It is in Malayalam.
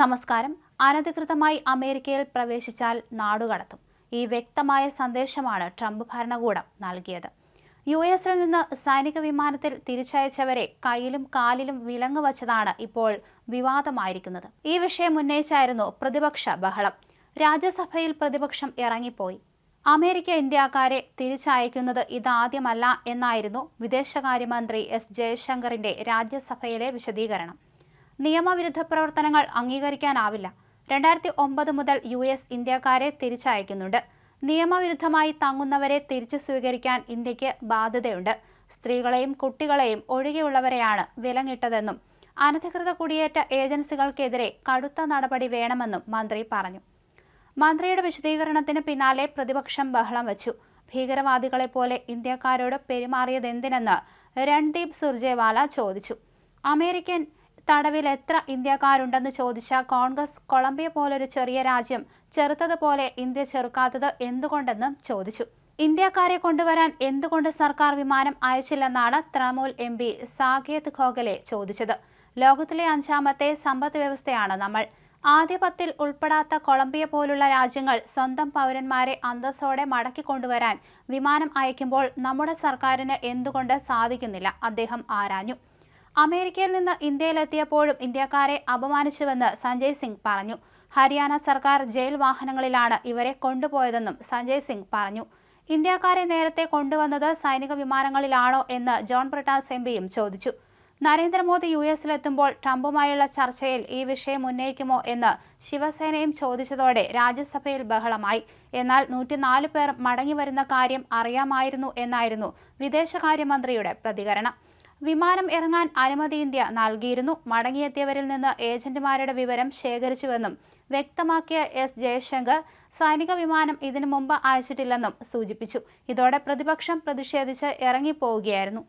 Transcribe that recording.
നമസ്കാരം. അനധികൃതമായി അമേരിക്കയിൽ പ്രവേശിച്ചാൽ നാടുകടത്തും ഈ വ്യക്തമായ സന്ദേശമാണ് ട്രംപ് ഭരണകൂടം നൽകിയത്. യു എസിൽ നിന്ന് സൈനിക വിമാനത്തിൽ തിരിച്ചയച്ചവരെ കയ്യിലും കാലിലും വിലങ്ങ് വച്ചതാണ് ഇപ്പോൾ വിവാദമായിരിക്കുന്നത്. ഈ വിഷയം ഉന്നയിച്ചായിരുന്നു പ്രതിപക്ഷ ബഹളം. രാജ്യസഭയിൽ പ്രതിപക്ഷം ഇറങ്ങിപ്പോയി. അമേരിക്ക ഇന്ത്യക്കാരെ തിരിച്ചയക്കുന്നത് ഇതാദ്യമല്ല എന്നായിരുന്നു വിദേശകാര്യമന്ത്രി എസ് ജയശങ്കറിന്റെ രാജ്യസഭയിലെ വിശദീകരണം. നിയമവിരുദ്ധ പ്രവർത്തനങ്ങൾ അംഗീകരിക്കാനാവില്ല. രണ്ടായിരത്തി ഒമ്പത് മുതൽ യു എസ് ഇന്ത്യക്കാരെ തിരിച്ചയക്കുന്നുണ്ട്. നിയമവിരുദ്ധമായി തങ്ങുന്നവരെ തിരിച്ചു സ്വീകരിക്കാൻ ഇന്ത്യയ്ക്ക് ബാധ്യതയുണ്ട്. സ്ത്രീകളെയും കുട്ടികളെയും ഒഴികെയുള്ളവരെയാണ് വിലങ്ങിട്ടതെന്നും അനധികൃത കുടിയേറ്റ ഏജൻസികൾക്കെതിരെ കടുത്ത നടപടി വേണമെന്നും മന്ത്രി പറഞ്ഞു. മന്ത്രിയുടെ വിശദീകരണത്തിന് പിന്നാലെ പ്രതിപക്ഷം ബഹളം വച്ചു. ഭീകരവാദികളെ പോലെ ഇന്ത്യക്കാരോട് പെരുമാറിയതെന്തിനെന്ന് രൺദീപ് സുർജേവാല ചോദിച്ചു. അമേരിക്കൻ തടവിൽ എത്ര ഇന്ത്യക്കാരുണ്ടെന്ന് ചോദിച്ച കോൺഗ്രസ് കൊളംബിയ പോലൊരു ചെറിയ രാജ്യം ചെറുത്തതുപോലെ ഇന്ത്യ ചെറുക്കാത്തത് എന്തുകൊണ്ടെന്നും ചോദിച്ചു. ഇന്ത്യക്കാരെ കൊണ്ടുവരാൻ എന്തുകൊണ്ട് സർക്കാർ വിമാനം അയച്ചില്ലെന്നാണ് തൃണമൂൽ എം പി സാകേത് ഖോഗലെ ചോദിച്ചത്. ലോകത്തിലെ അഞ്ചാമത്തെ സമ്പദ് വ്യവസ്ഥയാണ് നമ്മൾ. ആദ്യ പത്തിൽ ഉൾപ്പെടാത്ത കൊളംബിയ പോലുള്ള രാജ്യങ്ങൾ സ്വന്തം പൗരന്മാരെ അന്തസ്സോടെ മടക്കി കൊണ്ടുവരാൻ വിമാനം അയക്കുമ്പോൾ നമ്മുടെ സർക്കാരിന് എന്തുകൊണ്ട് സാധിക്കുന്നില്ല? അദ്ദേഹം ആരാഞ്ഞു. അമേരിക്കയിൽ നിന്ന് ഇന്ത്യയിലെത്തിയപ്പോഴും ഇന്ത്യക്കാരെ അപമാനിച്ചുവെന്ന് സഞ്ജയ് സിംഗ് പറഞ്ഞു. ഹരിയാന സർക്കാർ ജയിൽ വാഹനങ്ങളിലാണ് ഇവരെ കൊണ്ടുപോയതെന്നും സഞ്ജയ് സിംഗ് പറഞ്ഞു. ഇന്ത്യക്കാരെ നേരത്തെ കൊണ്ടുവന്നത് സൈനിക വിമാനങ്ങളിലാണോ എന്ന് ജോൺ ബ്രിട്ടാസ് എം പിയും ചോദിച്ചു. നരേന്ദ്രമോദി യു എസിലെത്തുമ്പോൾ ട്രംപുമായുള്ള ചർച്ചയിൽ ഈ വിഷയം ഉന്നയിക്കുമോ എന്ന് ശിവസേനയും ചോദിച്ചതോടെ രാജ്യസഭയിൽ ബഹളമായി. എന്നാൽ നൂറ്റിനാല് പേർ മടങ്ങിവരുന്ന കാര്യം അറിയാമായിരുന്നു എന്നായിരുന്നു വിദേശകാര്യമന്ത്രിയുടെ പ്രതികരണം. വിമാനം ഇറങ്ങാൻ അനുമതി ഇന്ത്യ നൽകിയിരുന്നു. മടങ്ങിയെത്തിയവരിൽ നിന്ന് ഏജന്റുമാരുടെ വിവരം ശേഖരിച്ചുവെന്നും വ്യക്തമാക്കിയ എസ് ജയശങ്കർ സൈനിക വിമാനം ഇതിനു മുമ്പ് അയച്ചിട്ടില്ലെന്നും സൂചിപ്പിച്ചു. ഇതോടെ പ്രതിപക്ഷം പ്രതിഷേധിച്ച് ഇറങ്ങിപ്പോവുകയായിരുന്നു.